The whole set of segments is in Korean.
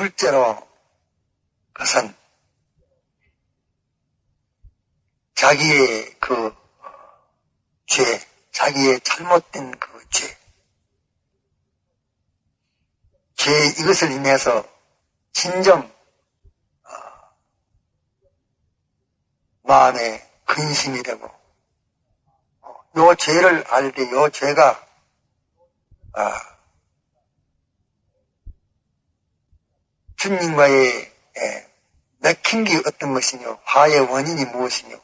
둘째로 그것은 자기의 그 죄, 자기의 잘못된 그 죄, 죄 이것을 인해서 진정 어, 마음에 근심이 되고 어, 요 죄를 알때요 죄가 아, 주님과의 예, 맥힌 게 어떤 것이며 화의 원인이 무엇이며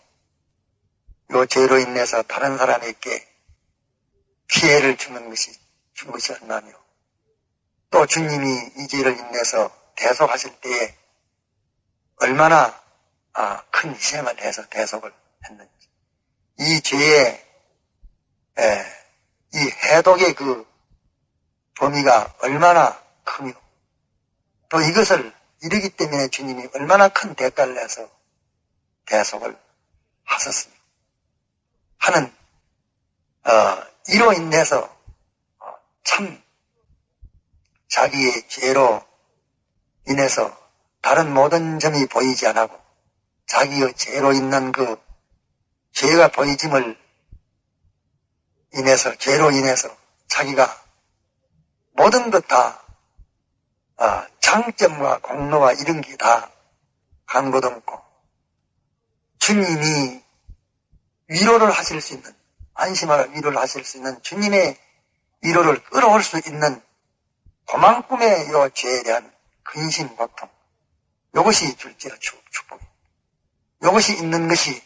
요 죄로 인해서 다른 사람에게 피해를 주는 것이 준 것이 얼마며 또 주님이 이 죄를 인해서 대속하실 때에 얼마나 아, 큰 희생을 해서 대속을 했는지. 이 죄의 에, 이 해독의 그 범위가 얼마나 크며 또 이것을 이르기 때문에 주님이 얼마나 큰 대가를 내서 대속을 하셨습니다. 하는 어, 이로 인해서 어, 참 자기의 죄로 인해서 다른 모든 점이 보이지 않고 자기의 죄로 있는 그 죄가 보이짐을 인해서 죄로 인해서 자기가 모든 것다 아, 장점과 공로와 이런 게다 없고 주님이 위로를 하실 수 있는 안심하라 위로를 하실 수 있는 주님의 위로를 끌어올 수 있는 그만큼의 요 죄에 대한 근심 고통 이것이 둘째로 축복입니다. 이것이 있는 것이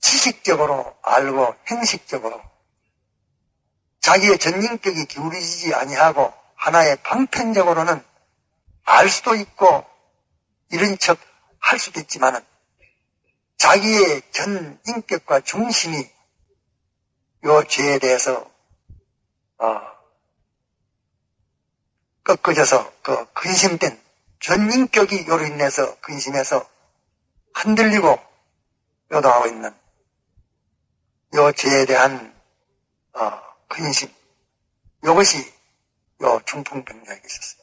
지식적으로 알고 행식적으로 자기의 전인격이 기울이지 아니하고 하나의 방편적으로는 알 수도 있고 이런 척 할 수도 있지만은 자기의 전 인격과 중심이 요 죄에 대해서 어, 꺾어져서 그 근심된 전 인격이 요로 인해서 근심해서 흔들리고 요동하고 있는 요 죄에 대한 어, 근심 이것이 요 중풍병자에게 있었습니다.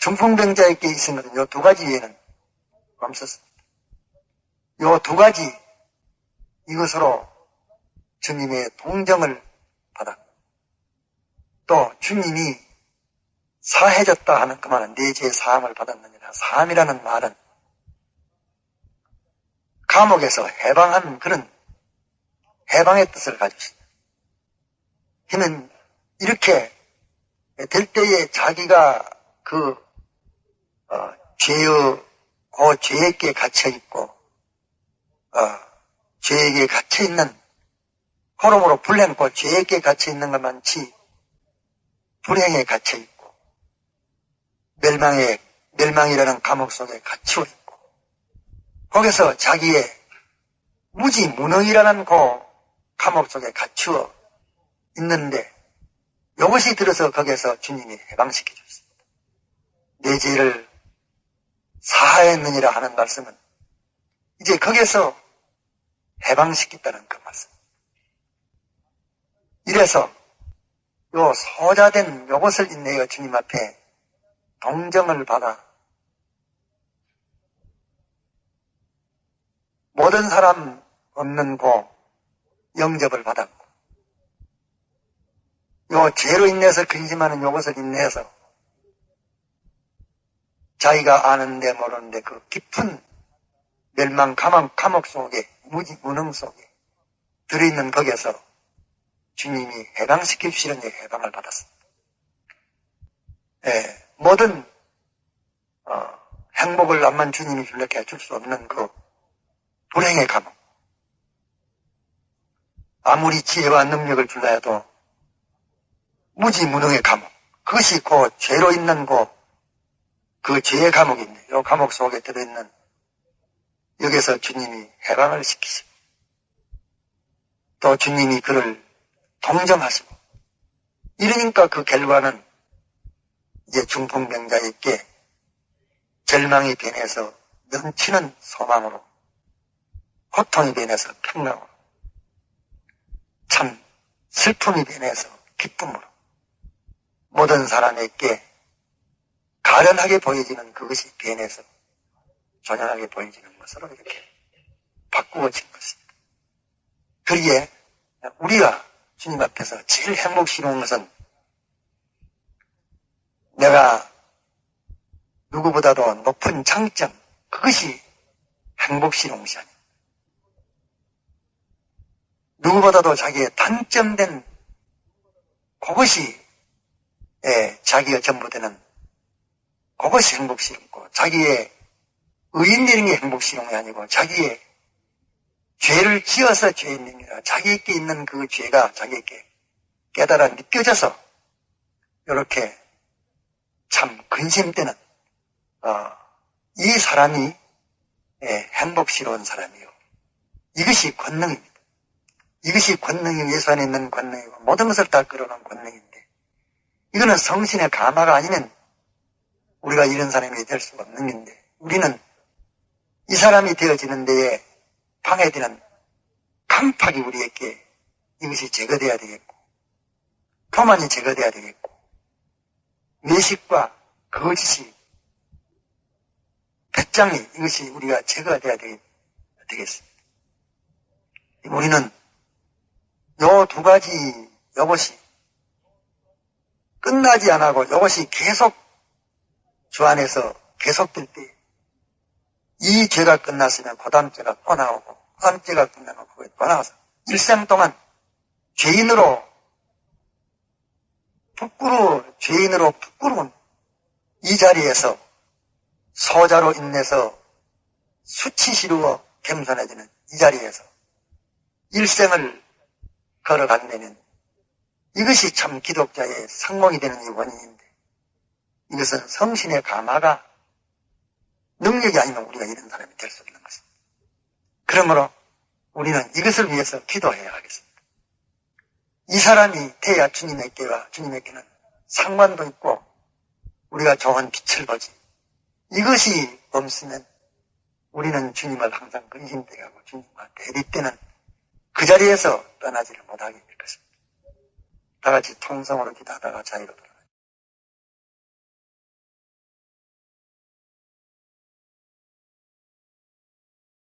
중풍병자에게 있은 것은 요두 가지 외에는 없었습니다. 요두 가지 이것으로 주님의 동정을 받았고 또 주님이 사해졌다 하는 그 말은 내죄 사함을 받았느니라 사함이라는 말은 감옥에서 해방한 그런 해방의 뜻을 가지고 있습니다. 이는 이렇게 될 때에 자기가 그 어, 죄의 그 죄에게 갇혀 있고 어, 죄에게 갇혀 있는 호름으로 불행고 죄에게 갇혀 있는 것만치 불행에 갇혀 있고 멸망에 멸망이라는 감옥 속에 갇혀 있고 거기서 자기의 무지 무능이라는 그 감옥 속에 갇혀 있는데 이것이 들어서 거기에서 주님이 해방시켜 줬습니다. 내 죄를 사하였느니라 하는 말씀은 이제 거기에서 해방시켰다는 그 말씀. 이래서 요 소자된 요것을 인내어 주님 앞에 동정을 받아 모든 사람 없는 곳 영접을 받았고 요 죄로 인해서 근심하는 요것을 인내서 자기가 아는데 모르는데 그 깊은 멸망 감옥, 감옥 속에 무지 무능 속에 들어있는 거기에서 주님이 해방시켜 주시는 해방을 받았습니다. 예, 모든 어, 행복을 남만 주님이 줄게 줄수 없는 그 불행의 감옥. 아무리 지혜와 능력을 줄라 해도 무지무능의 감옥. 그것이 그 죄로 있는 그, 그 감옥입니다. 이 감옥 속에 들어있는 여기서 주님이 해방을 시키시고 또 주님이 그를 동정하시고 이러니까 그 결과는 이제 중풍병자에게 절망이 변해서 넘치는 소망으로 고통이 변해서 평강으로 참 슬픔이 변해서 기쁨으로 모든 사람에게 가련하게 보여지는 그것이 변해서 존연하게 보여지는 것으로 이렇게 바꾸어진 것입니다. 그러기에 우리가 주님 앞에서 제일 행복스러운 것은 내가 누구보다도 높은 장점, 그것이 행복스러운 것이 아니에요. 누구보다도 자기의 단점된 그것이 예, 자기가 전부 되는 그것이 행복스럽고 자기의 게 행복스러운 게 아니고 자기의 죄를 지어서 죄인입니다. 자기에게 있는 그 죄가 자기에게 깨달아 느껴져서 이렇게 참 근심되는 어, 이 사람이 예, 행복스러운 사람이요. 이것이 권능입니다. 이것이 권능이 예수 안에 있는 권능이고 모든 것을 다 끌어놓은 권능인데 이거는 성신의 감화가 아니면 우리가 이런 사람이 될 수가 없는 건데 우리는 이 사람이 되어지는 데에 방해되는 강팍이 우리에게 이것이 제거돼야 되겠고 교만이 제거돼야 되겠고 외식과 거짓이 배짱이 이것이 우리가 되겠, 되겠습니다. 우리는 요 두 가지 요것이 끝나지 않고 요것이 계속 주 안에서 계속될 때 이 죄가 끝났으면 그 다음 죄가 또 나오고 그 다음 죄가 끝나면 그게 또 나와서 일생 동안 죄인으로 부끄러워 죄인으로 부끄러운 이 자리에서 소자로 인내서 수치스러워 겸손해지는 이 자리에서 일생을 걸어간다면 이것이 참 기독자의 상봉이 되는 이 원인인데 이것은 성신의 감화가 능력이 아니면 우리가 이런 사람이 될 수 없는 것입니다. 그러므로 우리는 이것을 위해서 기도해야 하겠습니다. 이 사람이 돼야 주님에게와 주님에게는 상관도 있고 우리가 좋은 빛을 보지. 이것이 없으면 우리는 주님을 항상 근심되게 하고 주님과 대립되는 그 자리에서 떠나지를 못하게 될 것입니다. 다 같이 통성으로 기도하다가 자유로 돌아